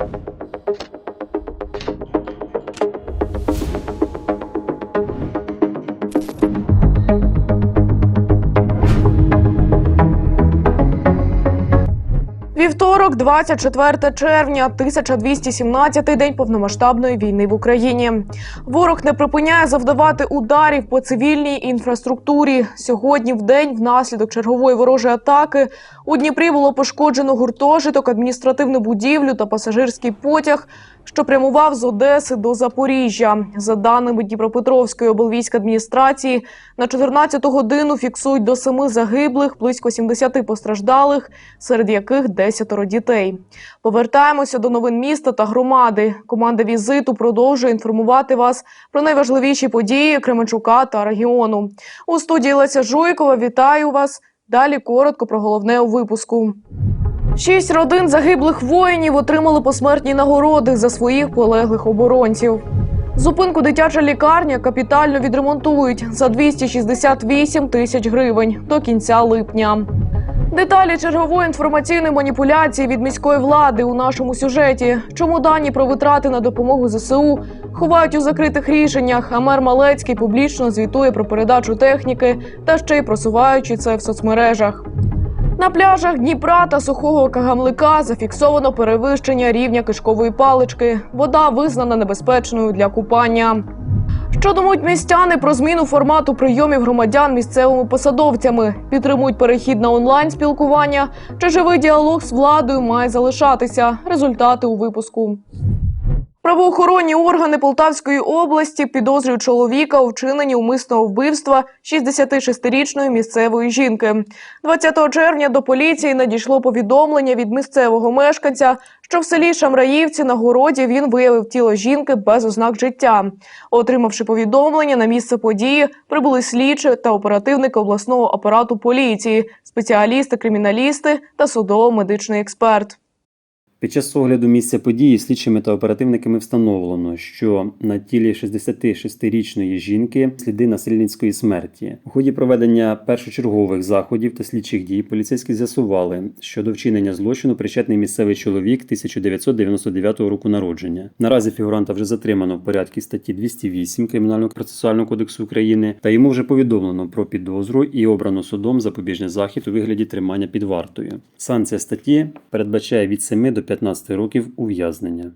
you Вівторок, 24 червня, 1217 день повномасштабної війни в Україні. Ворог не припиняє завдавати ударів по цивільній інфраструктурі. Сьогодні в день, внаслідок чергової ворожої атаки, у Дніпрі було пошкоджено гуртожиток, адміністративну будівлю та пасажирський потяг, що прямував з Одеси до Запоріжжя. За даними Дніпропетровської облвійської адміністрації, на 14 годину фіксують до семи загиблих, близько 70 постраждалих, серед яких десятеро дітей. Повертаємося до новин міста та громади. Команда візиту продовжує інформувати вас про найважливіші події Кременчука та регіону. У студії Леся Жуйкова вітаю вас. Далі коротко про головне у випуску. Шість родин загиблих воїнів отримали посмертні нагороди за своїх полеглих оборонців. Зупинку дитяча лікарня капітально відремонтують за 268 тисяч гривень до кінця липня. Деталі чергової інформаційної маніпуляції від міської влади у нашому сюжеті. Чому дані про витрати на допомогу ЗСУ ховають у закритих рішеннях, а мер Малецький публічно звітує про передачу техніки та ще й просуваючи це в соцмережах. На пляжах Дніпра та сухого Кагамлика зафіксовано перевищення рівня кишкової палички. Вода визнана небезпечною для купання. Що думають містяни про зміну формату прийомів громадян місцевими посадовцями? Підтримують перехід на онлайн спілкування чи живий діалог з владою має залишатися? Результати у випуску. Правоохоронні органи Полтавської області підозрюють чоловіка у вчиненні умисного вбивства 66-річної місцевої жінки. 20 червня до поліції надійшло повідомлення від місцевого мешканця, що в селі Шамраївці на городі він виявив тіло жінки без ознак життя. Отримавши повідомлення на місце події, прибули слідчі та оперативники обласного апарату поліції, спеціалісти, криміналісти та судово-медичний експерт. Під час огляду місця події слідчими та оперативниками встановлено, що на тілі 66-річної жінки сліди насильницької смерті. У ході проведення першочергових заходів та слідчих дій поліцейські з'ясували, що до вчинення злочину причетний місцевий чоловік 1999 року народження. Наразі фігуранта вже затримано в порядку статті 208 Кримінального процесуального кодексу України, та йому вже повідомлено про підозру і обрано судом запобіжний захід у вигляді тримання під вартою. Санкція статті передбачає від 7 до 15 років ув'язнення.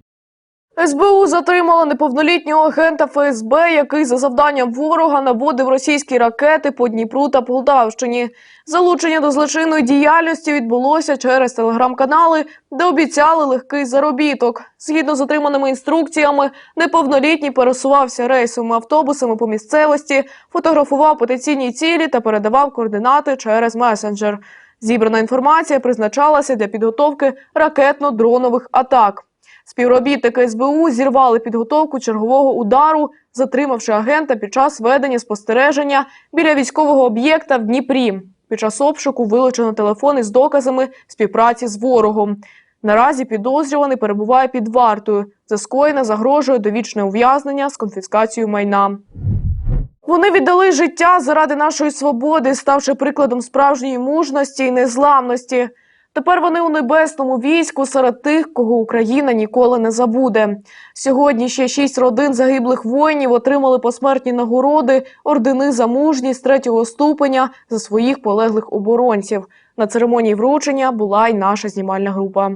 СБУ затримала неповнолітнього агента ФСБ, який за завданням ворога наводив російські ракети по Дніпру та Полтавщині. Залучення до злочинної діяльності відбулося через телеграм-канали, де обіцяли легкий заробіток. Згідно з отриманими інструкціями, неповнолітній пересувався рейсовими автобусами по місцевості, фотографував потенційні цілі та передавав координати через месенджер. Зібрана інформація призначалася для підготовки ракетно-дронових атак. Співробітники СБУ зірвали підготовку чергового удару, затримавши агента під час ведення спостереження біля військового об'єкта в Дніпрі. Під час обшуку вилучено телефони з доказами співпраці з ворогом. Наразі підозрюваний перебуває під вартою. За скоєне загрожує довічне ув'язнення з конфіскацією майна. Вони віддали життя заради нашої свободи, ставши прикладом справжньої мужності і незламності. Тепер вони у небесному війську серед тих, кого Україна ніколи не забуде. Сьогодні ще шість родин загиблих воїнів отримали посмертні нагороди, ордени за мужність третього ступеня за своїх полеглих оборонців. На церемонії вручення була й наша знімальна група.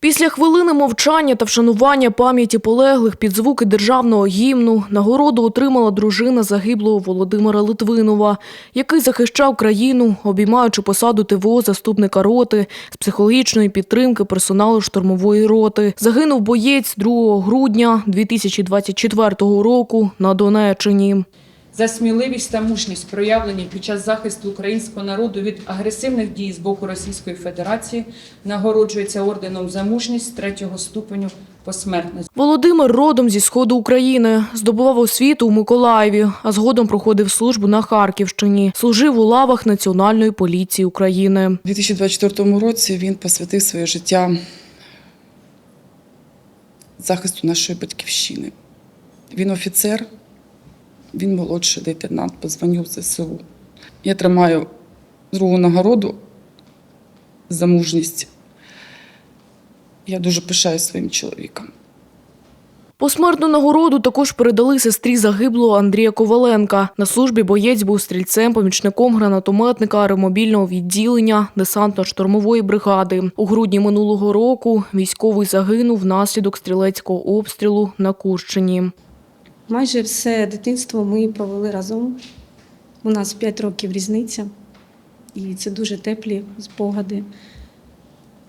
Після хвилини мовчання та вшанування пам'яті полеглих під звуки державного гімну нагороду отримала дружина загиблого Володимира Литвинова, який захищав країну, обіймаючи посаду ТВО заступника роти з психологічної підтримки персоналу штурмової роти. Загинув боєць 2 грудня 2024 року на Донеччині. За сміливість та мужність, проявлені під час захисту українського народу від агресивних дій з боку Російської Федерації, нагороджується орденом за мужність третього ступеню посмертно. Володимир родом зі сходу України, здобував освіту у Миколаєві, а згодом проходив службу на Харківщині. Служив у лавах Національної поліції України. У 2024 році він посвятив своє життя захисту нашої батьківщини. Він офіцер, він молодший лейтенант по званню ЗСУ. Я тримаю другу нагороду за мужність Я дуже пишаюсь своїм чоловіком. Посмертну нагороду також передали сестрі загиблого Андрія Коваленка. На службі боєць був стрільцем, помічником гранатометника аеромобільного відділення десантно-штурмової бригади. У грудні минулого року військовий загинув внаслідок стрілецького обстрілу на Курщині. Майже все дитинство ми провели разом. У нас 5 років різниця, і це дуже теплі спогади.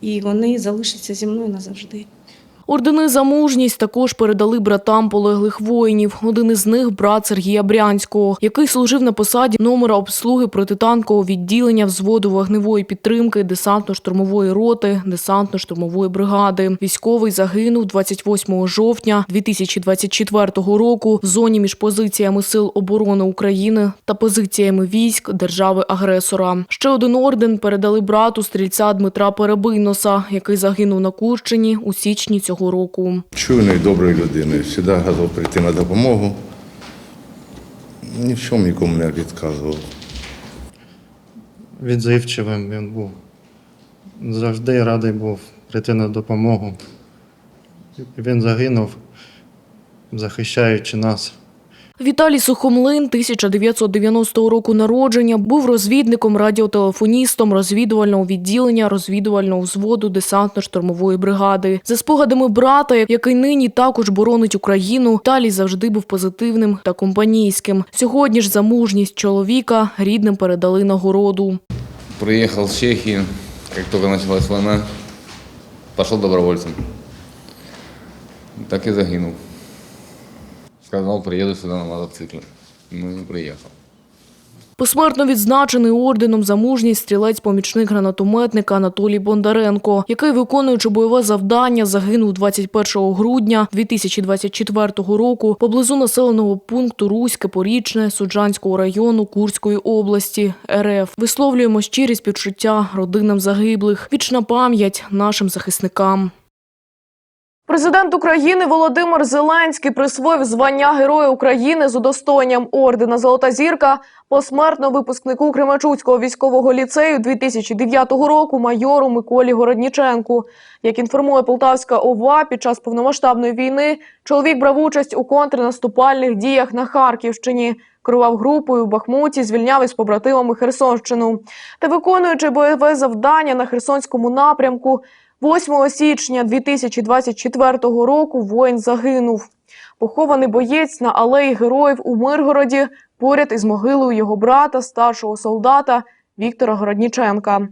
І вони залишаться зі мною назавжди. Ордени за мужність також передали братам полеглих воїнів. Один із них брат Сергія Брянського, який служив на посаді номера обслуги протитанкового відділення взводу вогневої підтримки десантно-штурмової роти, десантно-штурмової бригади. Військовий загинув 28 жовтня 2024 року в зоні між позиціями сил оборони України та позиціями військ держави-агресора. Ще один орден передали брату стрільця Дмитра Перебийноса, який загинув на Курщині у січні цього року. чуйної, доброї людини. Завжди готов прийти на допомогу. Ні в чому нікому не відказував. відзивчивим він був. Завжди радий був прийти на допомогу. Він загинув, захищаючи нас. Віталій Сухомлин, 1990 року народження, був розвідником, радіотелефоністом розвідувального відділення розвідувального взводу десантно-штурмової бригади. За спогадами брата, який нині також боронить Україну, Віталій завжди був позитивним та компанійським. Сьогодні ж за мужність чоловіка рідним передали нагороду. Приехал с Чехии, как только началась война, пошел добровольцем. Так и загинул. Сказал, приеду сюда на мотоцикле. Ну и приехал. Посмертно відзначений орденом за мужність стрілець-помічник гранатометника Анатолій Бондаренко, який, виконуючи бойове завдання, загинув 21 грудня 2024 року поблизу населеного пункту Руське Порічне Суджанського району Курської області РФ. Висловлюємо щирі співчуття родинам загиблих. Вічна пам'ять нашим захисникам. Президент України Володимир Зеленський присвоїв звання Героя України з удостоєнням ордена Золота зірка посмертно випускнику Кременчуцького військового ліцею 2009 року майору Миколі Городніченку. Як інформує Полтавська ОВА, під час повномасштабної війни чоловік брав участь у контрнаступальних діях на Харківщині. Керував групою в Бахмуті, звільняв із побратимами Херсонщину. Та виконуючи бойове завдання на Херсонському напрямку, 8 січня 2024 року воїн загинув. Похований боєць на алеї героїв у Миргороді поряд із могилою його брата, старшого солдата Віктора Городніченка.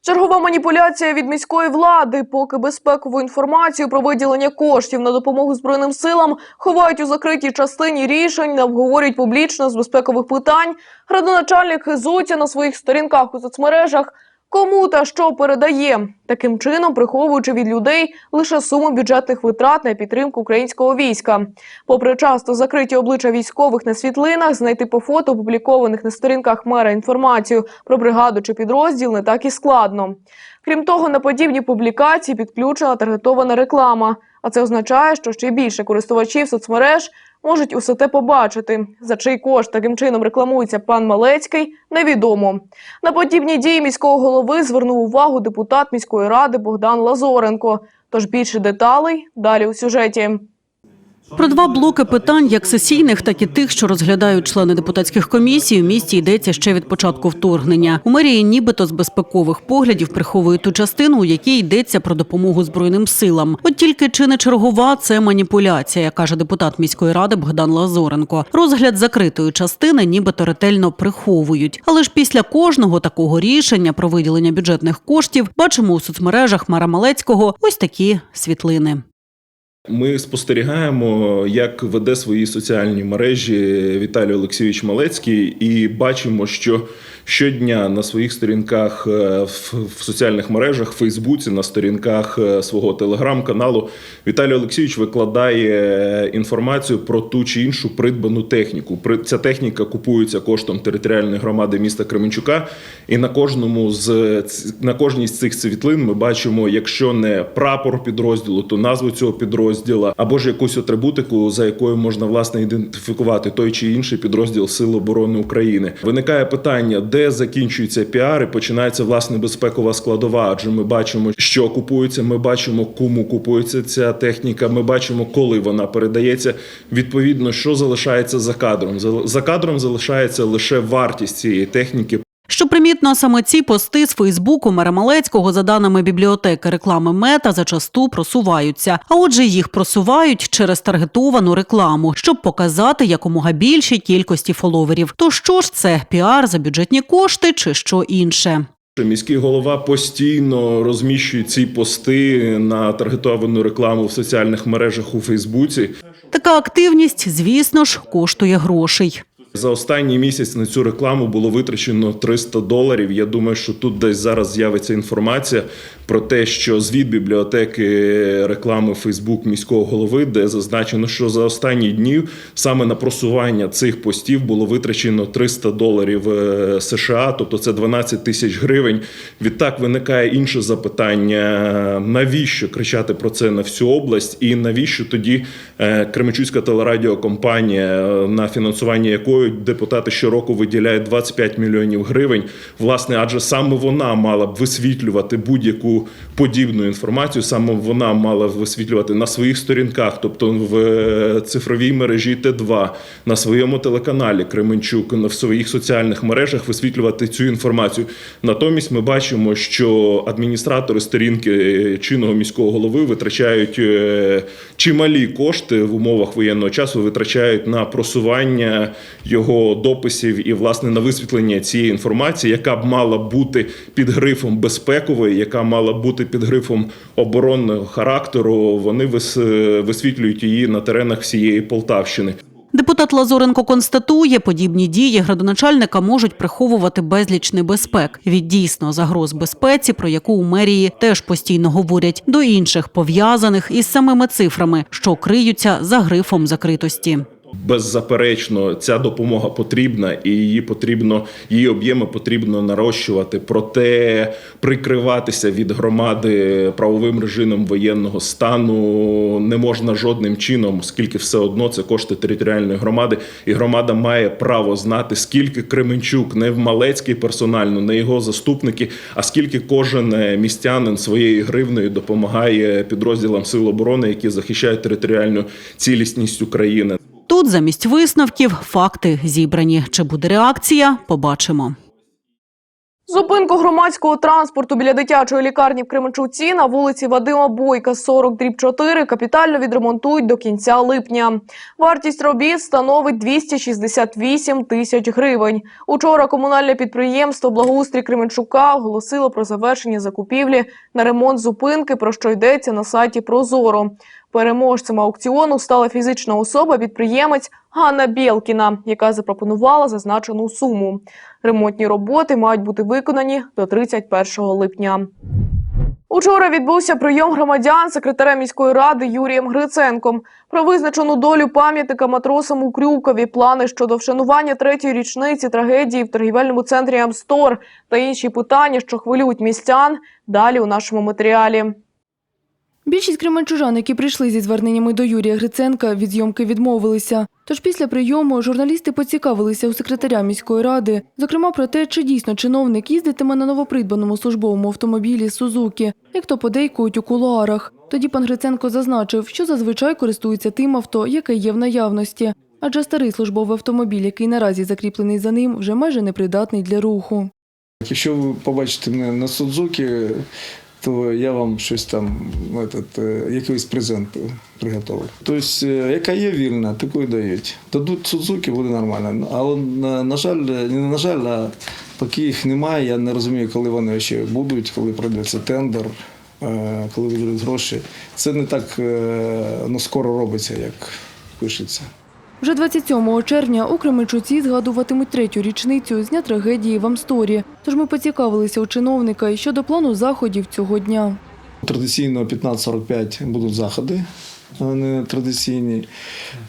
Чергова маніпуляція від міської влади, поки безпекову інформацію про виділення коштів на допомогу збройним силам ховають у закритій частині рішень, не обговорюють публічно з безпекових питань. Градоначальник хизується на своїх сторінках у соцмережах. Кому та що передає, таким чином приховуючи від людей лише суму бюджетних витрат на підтримку українського війська. Попри часто закриті обличчя військових на світлинах, знайти по фото, опублікованих на сторінках мера інформацію про бригаду чи підрозділ не так і складно. Крім того, на подібні публікації підключена таргетована реклама. А це означає, що ще більше користувачів соцмереж можуть усе те побачити. За чий кошт таким чином рекламується пан Малецький, невідомо. На подібні дії міського голови звернув увагу депутат міської ради Богдан Лазоренко. Тож більше деталей далі у сюжеті. Про два блоки питань, як сесійних, так і тих, що розглядають члени депутатських комісій, у місті йдеться ще від початку вторгнення. У мерії нібито з безпекових поглядів приховують ту частину, у якій йдеться про допомогу збройним силам. От тільки чи не чергова це маніпуляція, каже депутат міської ради Богдан Лазоренко. Розгляд закритої частини нібито ретельно приховують. Але ж після кожного такого рішення про виділення бюджетних коштів бачимо у соцмережах Мара Малецького ось такі світлини. Ми спостерігаємо, як веде свої соціальні мережі Віталій Олексійович Малецький, і бачимо, що щодня на своїх сторінках е, в соціальних мережах, в Фейсбуці, на сторінках е, свого телеграм-каналу Віталій Олексійович викладає інформацію про ту чи іншу придбану техніку. Ця техніка купується коштом територіальної громади міста Кременчука. І на кожному з на кожній з цих світлин ми бачимо, якщо не прапор підрозділу, то назву цього підрозділу або ж якусь атрибутику, за якою можна власне ідентифікувати той чи інший підрозділ Сил оборони України. Виникає питання де закінчується піар і починається власне безпекова складова. Адже ми бачимо, що купується, ми бачимо, кому купується ця техніка. Ми бачимо, коли вона передається. Відповідно, що залишається за кадром. За- кадром залишається лише вартість цієї техніки. Що примітно, саме ці пости з Фейсбуку Марамалецького, за даними бібліотеки реклами Мета, зачасту просуваються. А отже, їх просувають через таргетовану рекламу, щоб показати якомога більшій кількості фоловерів. То що ж це піар за бюджетні кошти чи що інше? Міський голова постійно розміщує ці пости на таргетовану рекламу в соціальних мережах у Фейсбуці. Така активність, звісно ж, коштує грошей. За останній місяць на цю рекламу було витрачено 300 доларів. Я думаю, що тут десь зараз з'явиться інформація про те, що звіт бібліотеки реклами Фейсбук міського голови, де зазначено, що за останні дні саме на просування цих постів було витрачено 300 доларів е, США, тобто це 12 тисяч гривень. Відтак виникає інше запитання: навіщо кричати про це на всю область, і навіщо тоді е, Кременчуцька телерадіокомпанія, е, на фінансування якої депутати щороку виділяють 25 мільйонів гривень. Власне, адже саме вона мала б висвітлювати будь-яку подібну інформацію, саме вона мала висвітлювати на своїх сторінках, тобто в е, цифровій мережі Т2, на своєму телеканалі Кременчук, в своїх соціальних мережах висвітлювати цю інформацію. Натомість ми бачимо, що адміністратори сторінки е, чинного міського голови витрачають е, чималі кошти в умовах воєнного часу, витрачають на просування його дописів і власне на висвітлення цієї інформації, яка б мала бути під грифом безпекової, яка мала бути під грифом оборонного характеру. Вони вис- висвітлюють її на теренах всієї Полтавщини. Депутат Лазоренко констатує, подібні дії градоначальника можуть приховувати безліч небезпек від дійсно загроз безпеці, про яку у мерії теж постійно говорять, до інших пов'язаних із самими цифрами, що криються за грифом закритості. Беззаперечно, ця допомога потрібна, і її потрібно, її об'єми потрібно нарощувати. Проте прикриватися від громади правовим режимом воєнного стану не можна жодним чином, оскільки все одно це кошти територіальної громади, і громада має право знати, скільки Кременчук не в Малецький персонально, не його заступники, а скільки кожен е, містянин своєю гривнею допомагає підрозділам сил оборони, які захищають територіальну цілісність України. Тут замість висновків факти зібрані. Чи буде реакція? Побачимо. Зупинку громадського транспорту біля дитячої лікарні в Кременчуці на вулиці Вадима Бойка, 40 дріб 4, капітально відремонтують до кінця липня. Вартість робіт становить 268 тисяч гривень. Учора комунальне підприємство Благоустрій Кременчука оголосило про завершення закупівлі на ремонт зупинки, про що йдеться на сайті Прозоро. Переможцем аукціону стала фізична особа, підприємець Ганна Білкіна, яка запропонувала зазначену суму. Ремонтні роботи мають бути виконані до 31 липня. Учора відбувся прийом громадян секретарем міської ради Юрієм Гриценком про визначену долю пам'ятника матросам у Крюкові, плани щодо вшанування третьої річниці трагедії в торгівельному центрі Амстор та інші питання, що хвилюють містян. Далі у нашому матеріалі. Більшість кременчужан, які прийшли зі зверненнями до Юрія Гриценка, від зйомки відмовилися. Тож після прийому журналісти поцікавилися у секретаря міської ради, зокрема про те, чи дійсно чиновник їздитиме на новопридбаному службовому автомобілі Сузуки, як то подейкують у кулуарах. Тоді пан Гриценко зазначив, що зазвичай користується тим авто, яке є в наявності. Адже старий службовий автомобіль, який наразі закріплений за ним, вже майже непридатний для руху. Якщо ви побачите мене на Судзуки, то я вам щось там, этот, е, якийсь презент приготовив. Тобто, е, яка є вільна, таку і дають. Дадуть Судзуки, буде нормально. Але, на, жаль, не на жаль, а поки їх немає, я не розумію, коли вони ще будуть, коли пройдеться тендер, е, коли виділять гроші. Це не так е, ну, скоро робиться, як пишеться. Вже 27 червня у Кременчуці згадуватимуть третю річницю з дня трагедії в Амсторі. Тож ми поцікавилися у чиновника щодо плану заходів цього дня. Традиційно о 15.45 будуть заходи. Вони традиційні.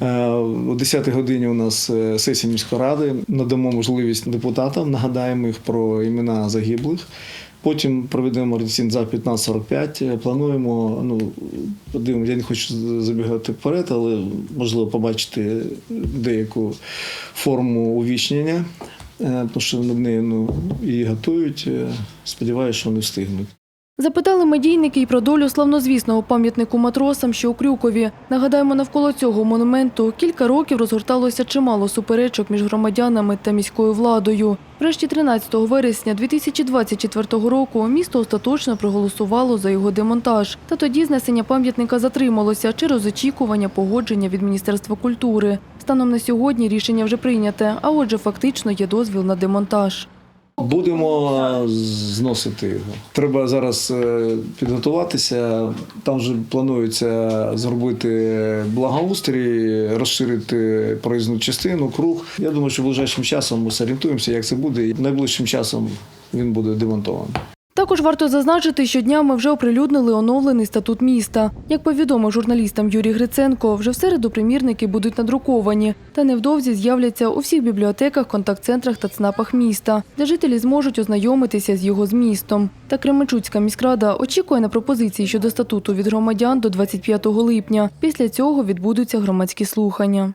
Е, О 10 годині у нас е, сесія міської ради. Надамо можливість депутатам, нагадаємо їх про імена загиблих. Потім проведемо орієнтаційний запит на 15.45. Плануємо, ну, подивимо, я не хочу забігати вперед, але можливо побачити деяку форму увічнення тому що над нею ну, її готують. Е, Сподіваюся, що вони встигнуть. Запитали медійники й про долю славнозвісного пам'ятнику матросам, що у Крюкові. Нагадаємо, навколо цього монументу кілька років розгорталося чимало суперечок між громадянами та міською владою. Врешті 13 вересня 2024 року місто остаточно проголосувало за його демонтаж. Та тоді знесення пам'ятника затрималося через очікування погодження від Міністерства культури. Станом на сьогодні рішення вже прийняте, а отже, фактично є дозвіл на демонтаж. Будемо зносити його. Треба зараз е, підготуватися. Там вже планується зробити благоустрій, розширити проїзну частину, круг. Я думаю, що ближайшим часом ми зорієнтуємося, як це буде, найближчим часом він буде демонтований. Також варто зазначити, що днями вже оприлюднили оновлений статут міста. Як повідомив журналістам Юрій Гриценко, вже в середу примірники будуть надруковані та невдовзі з'являться у всіх бібліотеках, контакт-центрах та ЦНАПах міста, де жителі зможуть ознайомитися з його змістом. Та Кременчуцька міськрада очікує на пропозиції щодо статуту від громадян до 25 липня. Після цього відбудуться громадські слухання.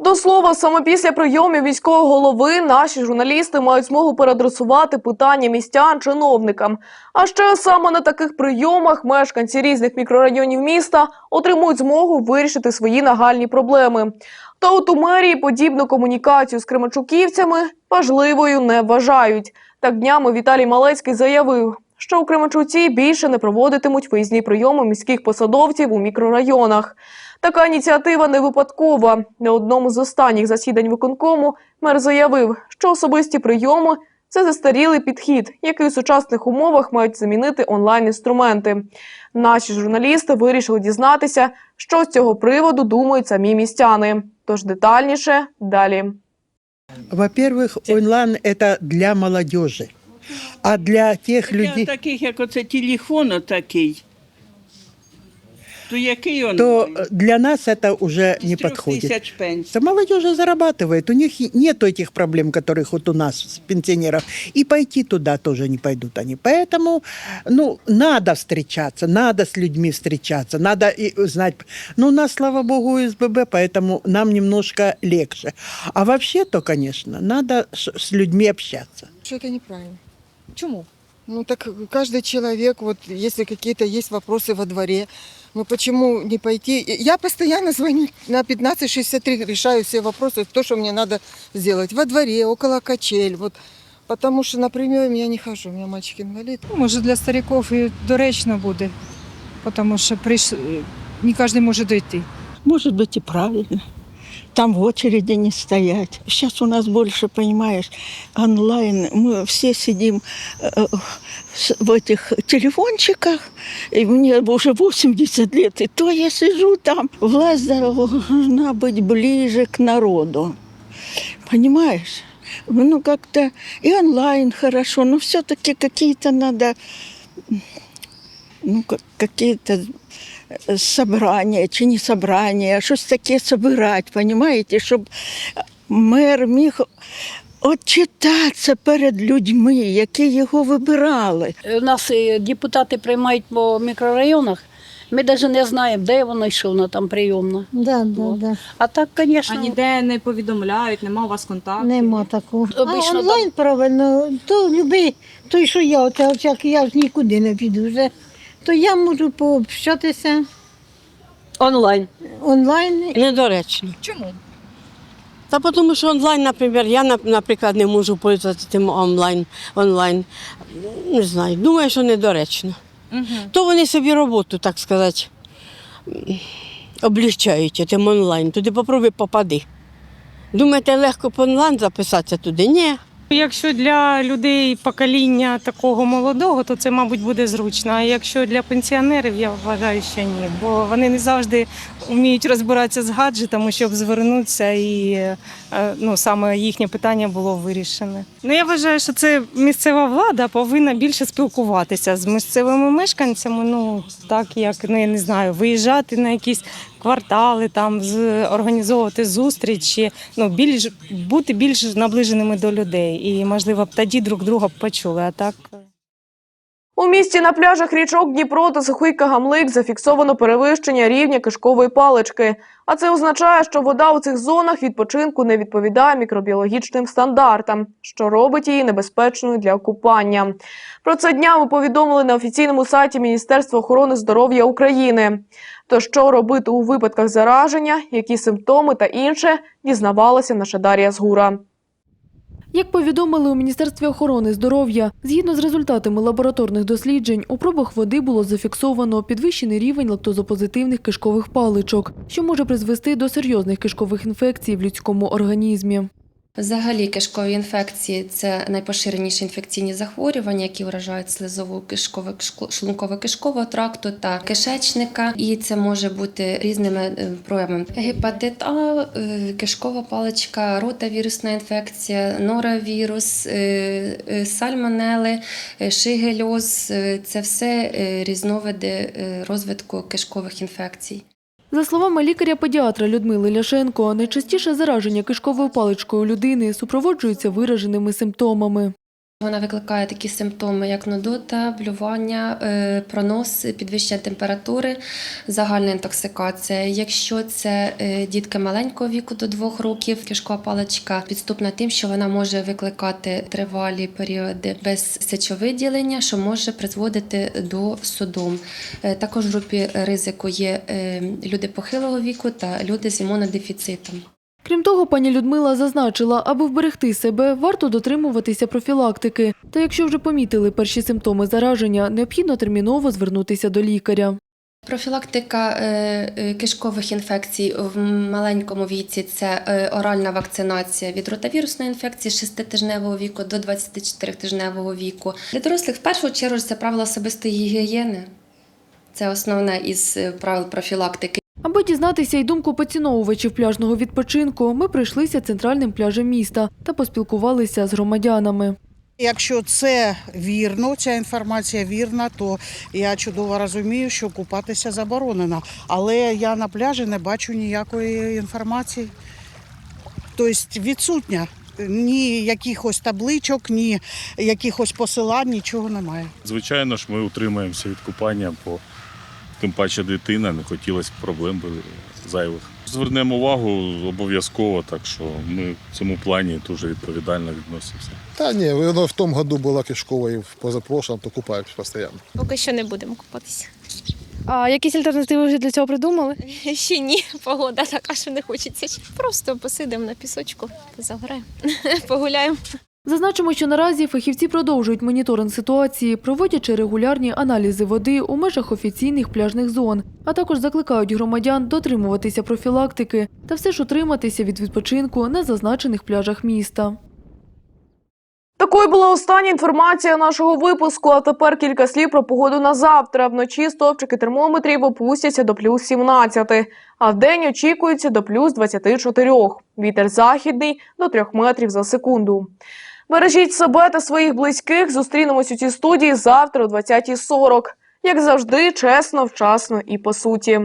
До слова, саме після прийомів міського голови наші журналісти мають змогу переадресувати питання містян чиновникам. А ще саме на таких прийомах мешканці різних мікрорайонів міста отримують змогу вирішити свої нагальні проблеми. Та от у мерії подібну комунікацію з кременчуківцями важливою не вважають. Так днями Віталій Малецький заявив, що у Кременчуці більше не проводитимуть виїзні прийоми міських посадовців у мікрорайонах. Така ініціатива не випадкова. На одному з останніх засідань виконкому мер заявив, що особисті прийоми це застарілий підхід, який у сучасних умовах мають замінити онлайн-інструменти. Наші журналісти вирішили дізнатися, що з цього приводу думають самі містяни. Тож детальніше далі. Во-первых, онлайн это для молодежи. А для тех Для людей, таких, як оце телефон такий. То який он? то для нас это уже не подходит. тисяч пенсій. Молодежь зарабатывает, у них нет этих проблем, которых вот у нас, пенсионеров. И пойти туда тоже не пойдут они. Поэтому, ну, надо встречаться, надо с людьми встречаться, надо и знать. Ну, у нас, слава богу, СББ, поэтому нам немножко легче. А вообще-то, конечно, надо с с людьми общаться. Что это неправильно. Почему? Ну так каждый человек, вот если какие-то есть вопросы во дворе, ну почему не пойти? Я постоянно звоню на 1563, решаю все вопросы, то, что мне надо сделать во дворе, около качель, вот. Потому что на прием я не хожу, у меня мальчик инвалид. Може, для стариків і доречно буде, тому що прийш... не кожен може дойти. Может быть и правильно. Там в очереди не стоять. Сейчас у нас больше, понимаешь, онлайн. Мы все сидим э, с- в этих телефончиках. И мне уже 80 лет. И то я сижу там. Власть должна быть ближе к народу. Понимаешь? Ну, как-то и онлайн хорошо, но все-таки какие-то надо, ну, как- какие-то собрання чи не собрання, щось таке собирати, понімаєте, щоб мер міг отчитатися перед людьми, які його вибирали. У нас е, депутати приймають по мікрорайонах. Ми навіть не знаємо, де вона йшов на там прийомна. Да, да, да. А так, звісно, А ніде не повідомляють, нема у вас контактів. Нема такого. А Обично онлайн правильно, то любий, той, що я, оце, оце, я ж нікуди не піду вже, то я можу пообщатися Онлайн. онлайн. Недоречно. Чому? Та тому що онлайн, наприклад, я, нап- наприклад, не можу пользуватися тим онлайн. онлайн. Не знаю, думаю, що недоречно. Угу. То вони собі роботу, так сказати, м, облегчають тим онлайн. Туди попробуй попади. Думаєте, легко по онлайн записатися туди? Ні. Якщо для людей покоління такого молодого, то це, мабуть, буде зручно. А якщо для пенсіонерів, я вважаю, що ні. Бо вони не завжди вміють розбиратися з гаджетами, щоб звернутися, і е, ну, саме їхнє питання було вирішене. Ну, я вважаю, що це місцева влада повинна більше спілкуватися з місцевими мешканцями. Ну, так як ну, я не знаю, виїжджати на якісь квартали, там з організовувати зустрічі, ну більш бути більш наближеними до людей, і можливо б тоді друг друга б почули. А так У місті на пляжах річок Дніпро та Сухий Кагамлик зафіксовано перевищення рівня кишкової палички. А це означає, що вода у цих зонах відпочинку не відповідає мікробіологічним стандартам, що робить її небезпечною для купання. Про це днями повідомили на офіційному сайті Міністерства охорони здоров'я України. То що робити у випадках зараження, які симптоми та інше, дізнавалася наша Дар'я Згура. Як повідомили у Міністерстві охорони здоров'я, згідно з результатами лабораторних досліджень, у пробах води було зафіксовано підвищений рівень лактозопозитивних кишкових паличок, що може призвести до серйозних кишкових інфекцій в людському організмі. Взагалі, кишкові інфекції це найпоширеніші інфекційні захворювання, які вражають слизову кишково шлунково кишкового тракту та кишечника. І це може бути різними е, проявами: гепатит А, е, кишкова паличка, ротавірусна інфекція, норавірус, е, сальмонели, шигельоз це все різновиди розвитку кишкових інфекцій. За словами лікаря-педіатра Людмили Ляшенко, найчастіше зараження кишковою паличкою людини супроводжується вираженими симптомами. Вона викликає такі симптоми, як нудота, блювання, е, пронос, підвищення температури, загальна інтоксикація. Якщо це е, дітки маленького віку до двох років, кишкова паличка підступна тим, що вона може викликати тривалі періоди без сечовиділення, що може призводити до судом. Е, Також в групі ризику є люди похилого віку та люди з імунодефіцитом. Крім того, пані Людмила зазначила, аби вберегти себе, варто дотримуватися профілактики. Та якщо вже помітили перші симптоми зараження, необхідно терміново звернутися до лікаря. Профілактика е, е, кишкових інфекцій в маленькому віці це е, оральна вакцинація від ротавірусної інфекції з 6-тижневого віку до 24-тижневого віку. Для дорослих в першу чергу це правила особистої гігієни. Це основне із правил профілактики. Аби дізнатися й думку поціновувачів пляжного відпочинку, ми пройшлися центральним пляжем міста та поспілкувалися з громадянами. Якщо це вірно, ця інформація вірна, то я чудово розумію, що купатися заборонено. Але я на пляжі не бачу ніякої інформації. Тобто відсутня. Ні якихось табличок, ні якихось посилань, нічого немає. Звичайно ж, ми утримуємося від купання, бо тим паче дитина, не хотілося б проблем зайвих. Звернемо увагу обов'язково, так що ми в цьому плані дуже відповідально відносимося. Та ні, воно в тому году була кишкова і в позапрошлом, то купаємось постійно. Поки що не будемо купатися. А якісь альтернативи вже для цього придумали? Ще ні, погода така, що не хочеться. Просто посидимо на пісочку, загораємо, погуляємо. Зазначимо, що наразі фахівці продовжують моніторинг ситуації, проводячи регулярні аналізи води у межах офіційних пляжних зон, а також закликають громадян дотримуватися профілактики та все ж утриматися від відпочинку на зазначених пляжах міста. Такою була остання інформація нашого випуску. А тепер кілька слів про погоду на завтра. Вночі стовпчики термометрів опустяться до плюс 17, а вдень очікується до плюс 24. Вітер західний до 3 метрів за секунду. Бережіть себе та своїх близьких. Зустрінемось у цій студії завтра о 20.40. Як завжди, чесно, вчасно і по суті.